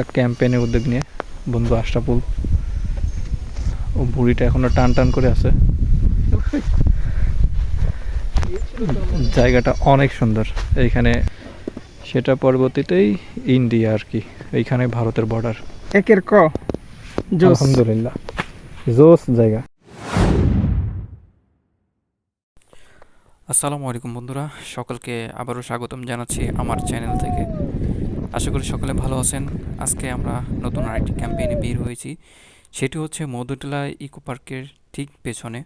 একটা ক্যাম্পেইনের উদ্যোগ নিয়ে বন্ধু আশরাফুল ও বুড়িটা এখনও টান টান করে আছে। জায়গাটা অনেক সুন্দর। এইখানে সেটা পরবর্তীতেই ইন্ডিয়া আর কি এইখানে ভারতের বর্ডার একের ক? আলহামদুলিল্লাহ। জোস জায়গা। আসসালামু আলাইকুম বন্ধুরা সকলকে আবারও স্বাগতম জানাচ্ছি আমার চ্যানেল থেকে। আশা করি সকলে ভালো আছেন। আজকে আমরা নতুন আরেকটি ক্যাম্পেইনে বের হয়েছি। সেটি হচ্ছে মধুটিলা ইকো পার্কের ঠিক পেছনে।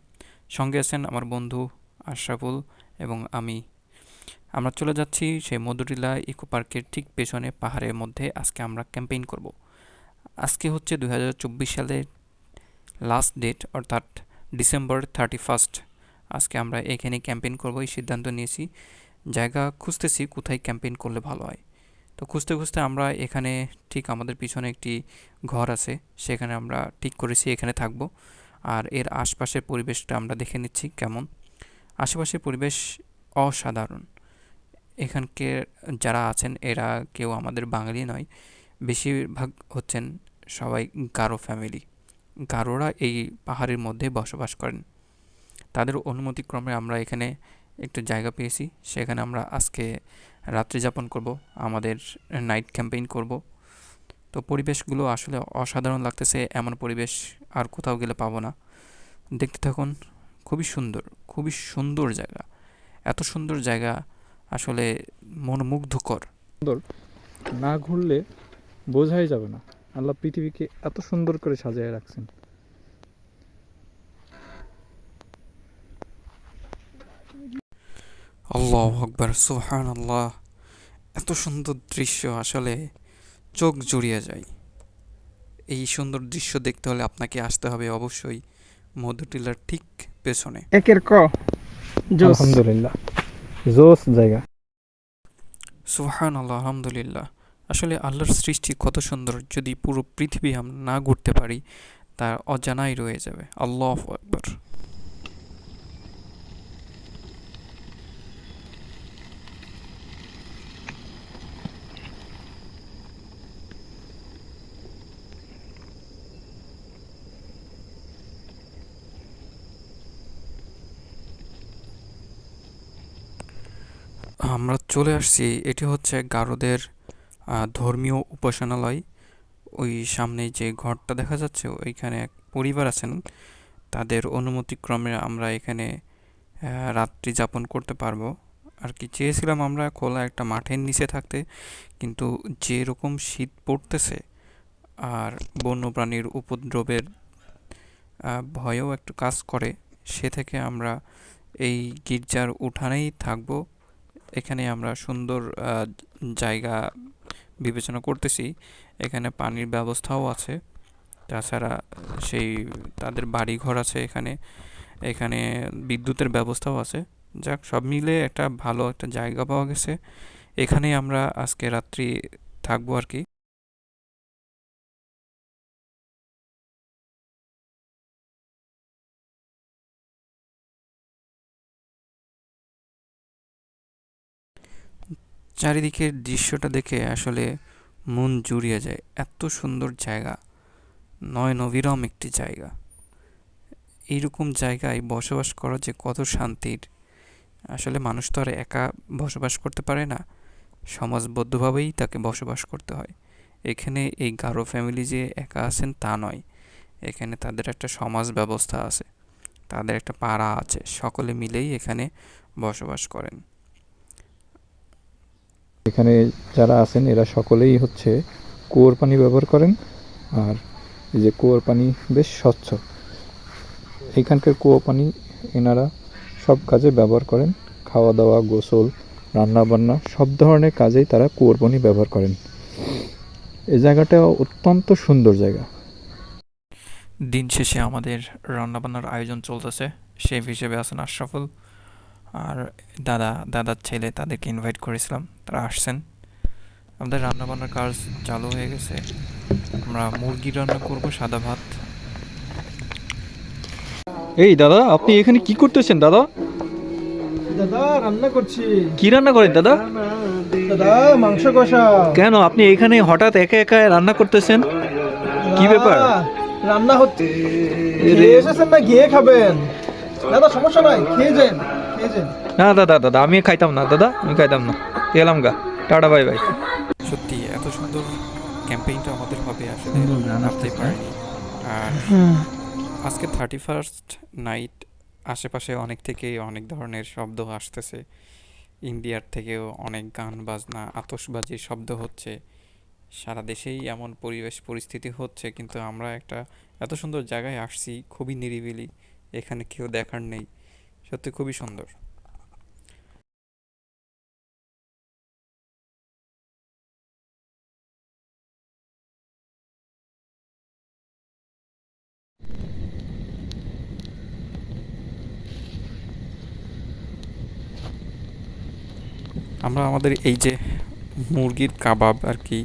সঙ্গে আছেন আমার বন্ধু আশরাফুল এবং আমি। আমরা চলে যাচ্ছি সেই মধুটিলা ইকো পার্কের ঠিক পেছনে পাহাড়ের মধ্যে আজকে আমরা ক্যাম্পেইন করব। আজকে হচ্ছে দু হাজার চব্বিশ সালের লাস্ট ডেট অর্থাৎ ডিসেম্বর থার্টি ফার্স্ট আজকে আমরা এখানে ক্যাম্পেইন করব, এই সিদ্ধান্ত নিয়েছি। জায়গা খুঁজতেছি, কোথায় ক্যাম্পেইন করলে ভালো হয়। তো খুঁজতে খুঁজতে আমরা এখানে ঠিক আমাদের পিছনে একটি ঘর আছে, সেখানে আমরা ঠিক করেছি, এখানে থাকব। আর এর আশপাশের পরিবেশটা আমরা দেখে নিচ্ছি কেমন। আশেপাশের পরিবেশ অসাধারণ। এখানকে যারা আছেন, এরা কেউ আমাদের বাঙালি নয়, বেশিরভাগ হচ্ছেন সবাই গারো ফ্যামিলি। গারোরা এই পাহাড়ের মধ্যে বসবাস করেন। তাদের অনুমতিক্রমে আমরা এখানে একটু জায়গা পেয়েছি, সেখানে আমরা আজকে রাত্রি যাপন করব, আমাদের নাইট ক্যাম্পেইন করব। তো পরিবেশগুলো আসলে অসাধারণ লাগতেছে, এমন পরিবেশ আর কোথাও গেলে পাবো না। দেখতে থাকুন, খুবই সুন্দর খুবই সুন্দর জায়গা। এত সুন্দর জায়গা আসলে মনোমুগ্ধকর। না ঘুরলে বোঝাই যাবে না। আল্লাহ পৃথিবীকে এত সুন্দর করে সাজিয়ে রাখছেন। আল্লাহ আকবার সুহান আল্লাহ এত সুন্দর দৃশ্য আসলে চোখ জুড়িয়ে যায়। এই সুন্দর দৃশ্য দেখতে হলে আপনাকে আসতে হবে অবশ্যই মধুটিলার ঠিক পেছনে। একের ক? আলহামদুলিল্লাহ। জোস জায়গা। সুহান আল্লাহ আলহামদুলিল্লাহ। আসলে আল্লাহর সৃষ্টি কত সুন্দর যদি পুরো পৃথিবী আমরা না ঘুরতে পারি তা অজানাই রয়ে যাবে। আল্লাহ আকবার। আমরা চলে আসছি। এটি হচ্ছে গারোদের ধর্মীয় উপাসনালয়। ওই সামনে যে ঘরটা দেখা যাচ্ছে, ওইখানে এক পরিবার আছেন। তাদের অনুমতিক্রমে আমরা এখানে রাত্রি যাপন করতে পারব। আর কি চেয়েছিলাম আমরা খোলা একটা মাঠের নিচে থাকতে, কিন্তু যেরকম শীত পড়তেছে, আর বন্যপ্রাণীর উপদ্রবের ভয়ও একটু কাজ করে, সে থেকে আমরা এই গির্জার উঠানেই থাকব। এখানে আমরা সুন্দর জায়গা বিবেচনা করতেছি। এখানে পানির ব্যবস্থাও আছে। তাছাড়া সেই তাদের বাড়ি ঘর আছে এখানে। এখানে বিদ্যুতের ব্যবস্থাও আছে। যাক, সব মিলে একটা ভালো একটা জায়গা পাওয়া গেছে। এখানেই আমরা আজকে রাত্রি থাকব আর কি। চারিদিকের দৃশ্যটা দেখে আসলে মন জুড়িয়ে যায়। এত সুন্দর জায়গা। নয় নবিরম একটি জায়গা। এইরকম জায়গায় বসবাস করা যে কত শান্তির, আসলে মানুষ তো আর একা বসবাস করতে পারে না। সমাজবদ্ধভাবেই তাকে বসবাস করতে হয়। এখানে এই গারো ফ্যামিলি যে একা আছেন তা নয়। এখানে তাদের একটা সমাজ ব্যবস্থা আছে। তাদের একটা পাড়া আছে। সকলে মিলেই এখানে বসবাস করেন। এখানে যারা আছেন, এরা সকলেই হচ্ছে কুয়োর পানি ব্যবহার করেন। আর এই যে কুয়োর পানি বেশ স্বচ্ছ। এখানকার কুয়ো পানি এনারা সব কাজে ব্যবহার করেন। খাওয়া দাওয়া গোসল রান্না বান্না সব ধরনের কাজেই তারা কুয়োর পানি ব্যবহার করেন। এই জায়গাটা অত্যন্ত সুন্দর জায়গা। দিন শেষে আমাদের রান্নাবান্নার আয়োজন চলতেছে। শেফ হিসেবে আছেন আশরাফুল। আর দাদা দাদার ছেলে তাদেরকে ইনভাইট করেছিলাম তারা আসছেন। আমাদের রান্নাবান্নার কাজ চালু হয়ে গেছে। আমরা মুরগি রান্না করব সাদা ভাত। এই দাদা আপনি এখানে কি করতেছেন দাদা? দাদা রান্না করছি। কি রান্না করেন দাদা? দাদা মাংস কষা। কেন আপনি এখানে হঠাৎ একা একা রান্না করতেছেন? কি ব্যাপার? রান্না হচ্ছে এসেছেন না গিয়ে খাবেন। দাদা সমস্যা নাই খেয়ে যান। না দাদা দাদা আমি খাইতাম না দাদা আমি খাইতাম না। গেলাম গা। Tata bye bye. সত্যি এত সুন্দর ক্যাম্পেইনটা আমাদের হবে আসলে ভাবতে পারিনি। আর আজকে থার্টি ফার্স্ট নাইট আশেপাশে অনেক থেকে অনেক ধরনের শব্দ আসতেছে। ইন্ডিয়ার থেকেও অনেক গান বাজনা আতশবাজির শব্দ হচ্ছে। সারা দেশেই এমন পরিবেশ পরিস্থিতি হচ্ছে কিন্তু আমরা একটা এত সুন্দর জায়গায় আসছি খুবই নিরিবিলি এখানে কেউ দেখার নেই। সত্যি খুবই সুন্দর। আমরা আমাদের এই যে মুরগির কাবাব আর কি,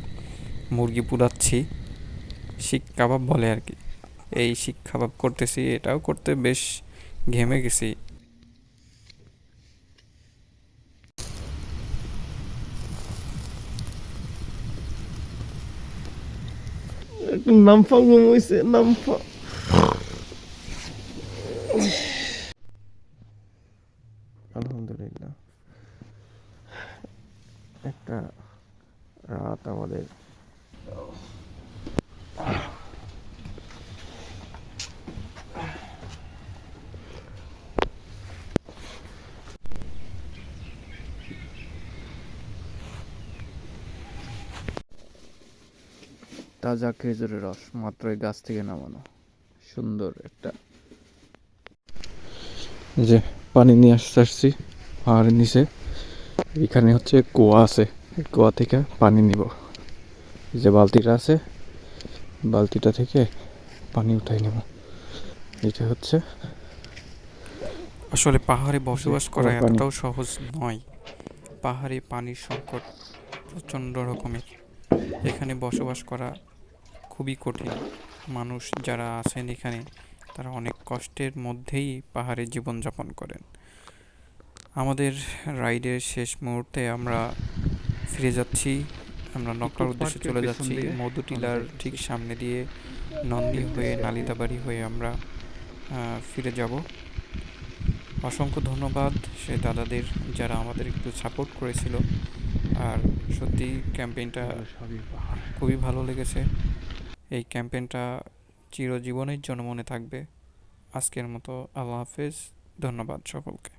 মুরগি পুড়াচ্ছি শিক কাবাব বলে আর কি। এই শিক কাবাব করতেছি, এটাও করতে বেশ ঘেমে গেছি। নামফা ঘুম হইছে নামফা আলহামদুলিল্লাহ। একটা রাত আমাদের তাজা খেজুরের রস মাত্রই গাছ থেকে নামানো। সুন্দর একটা। যে পানি নিয়ে আসতে আসছি পাহাড়ের নিচে। এখানে হচ্ছে কুয়া আছে। কুয়া থেকে পানি নিব। যে বালতিটা আছে বালতিটা থেকে পানি উঠাই নেব। এটা হচ্ছে আসলে পাহাড়ে বসবাস করা এতটাও সহজ নয়। পাহাড়ে পানির সংকট প্রচণ্ড রকমের। এখানে বসবাস করা খুবই কঠিন। মানুষ যারা আছেন এখানে তারা অনেক কষ্টের মধ্যেই পাহাড়ে জীবনযাপন করেন। আমাদের রাইডের শেষ মুহূর্তে আমরা ফিরে যাচ্ছি। আমরা নকলার উদ্দেশ্যে চলে যাচ্ছি। মধুটিলার ঠিক সামনে দিয়ে নন্দী হয়ে নালিতাবাড়ি হয়ে আমরা ফিরে যাব। অসংখ্য ধন্যবাদ সে দাদাদের যারা আমাদের একটু সাপোর্ট করেছিল। আর সত্যি ক্যাম্পেইনটা খুবই ভালো লেগেছে। এই ক্যাম্পেনটা চিরজীবনের জন্য মনে থাকবে। আজকের মতো আল্লাহ হাফেজ ধন্যবাদ সকলকে।